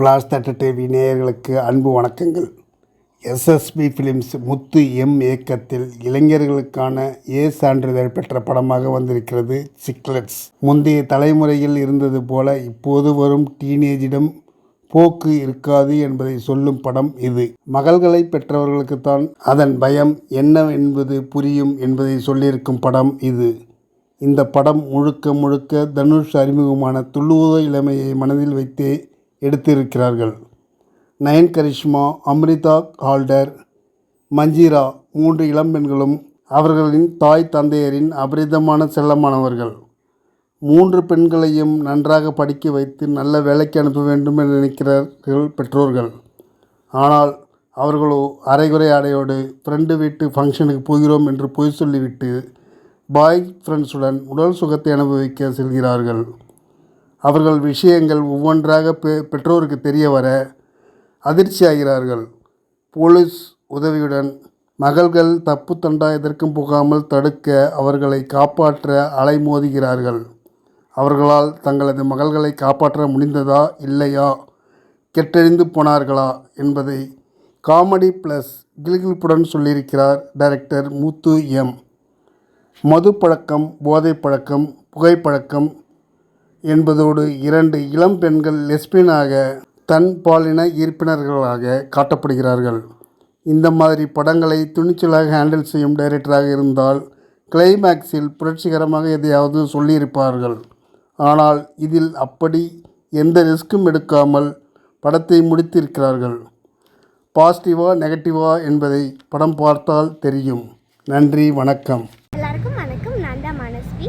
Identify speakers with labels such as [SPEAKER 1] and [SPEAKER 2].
[SPEAKER 1] Flash தட்ட TV நேயர்களுக்கு அன்பு வணக்கங்கள். எஸ்எஸ்பி ஃபிலிம்ஸ் முத்து எம் இயக்கத்தில் இளைஞர்களுக்கான ஏ சான்றிதழ் பெற்ற படமாக வந்திருக்கிறது சிக்லெட்ஸ். முந்தைய தலைமுறையில் இருந்தது போல இப்போது வரும் டீனேஜிடம் போக்கு இருக்காது என்பதை சொல்லும் படம் இது. மகள்களை பெற்றவர்களுக்குத்தான் அதன் பயம் என்ன என்பது புரியும் என்பதை சொல்லியிருக்கும் படம் இது. இந்த படம் முழுக்க முழுக்க தனுஷ் அறிமுகமான துள்ளுவத இளமையை மனதில் வைத்தே எடுத்திருக்கிறார்கள். நயன் கரிஷ்மா அம்ரிதா ஹால்டர் மஞ்சிரா மூன்று இளம்பெண்களும் அவர்களின் தாய் தந்தையரின் அபரிதமான செல்லமானவர்கள். மூன்று பெண்களையும் நன்றாக படிக்க வைத்து நல்ல வேலைக்கு அனுப்ப வேண்டும் என நினைக்கிறார்கள் பெற்றோர்கள். ஆனால் அவர்களோ அரைகுறை ஆடையோடு ஃப்ரெண்டு வீட்டு ஃபங்க்ஷனுக்கு போகிறோம் என்று பொய் சொல்லிவிட்டு பாய் ஃப்ரெண்ட்ஸுடன் உடல் சுகத்தை அனுபவிக்க செல்கிறார்கள். அவர்கள் விஷயங்கள் ஒவ்வொன்றாக பெ பெற்றோருக்கு தெரிய வர அதிர்ச்சியாகிறார்கள் போலீஸ் உதவியுடன் மகள்கள் தப்பு தண்டா எதற்கும் போகாமல் தடுக்க அவர்களை காப்பாற்ற அலைமோதுகிறார்கள். அவர்களால் தங்களது மகள்களை காப்பாற்ற முடிந்ததா இல்லையா கெட்டழிந்து போனார்களா என்பதை காமெடி ப்ளஸ் கிளுகிளுப்புடன் சொல்லியிருக்கிறார் டைரக்டர் முத்து எம். மது பழக்கம் போதை பழக்கம் புகைப்பழக்கம் என்பதோடு இரண்டு இளம் பெண்கள் லெஸ்பியனாக தன் பாலின ஈர்ப்பினர்களாக காட்டப்படுகிறார்கள். இந்த மாதிரி படங்களை துணிச்சலாக ஹேண்டில் செய்யும் டைரக்டராக இருந்தால் கிளைமேக்ஸில் புரட்சிகரமாக எதையாவது சொல்லியிருப்பார்கள். ஆனால் இதில் அப்படி எந்த ரிஸ்க்கும் எடுக்காமல் படத்தை முடித்திருக்கிறார்கள். பாசிட்டிவா நெகட்டிவா என்பதை படம் பார்த்தால் தெரியும். நன்றி வணக்கம்.
[SPEAKER 2] எல்லாருக்கும் வணக்கம். நான் தான் மனஸ்வி.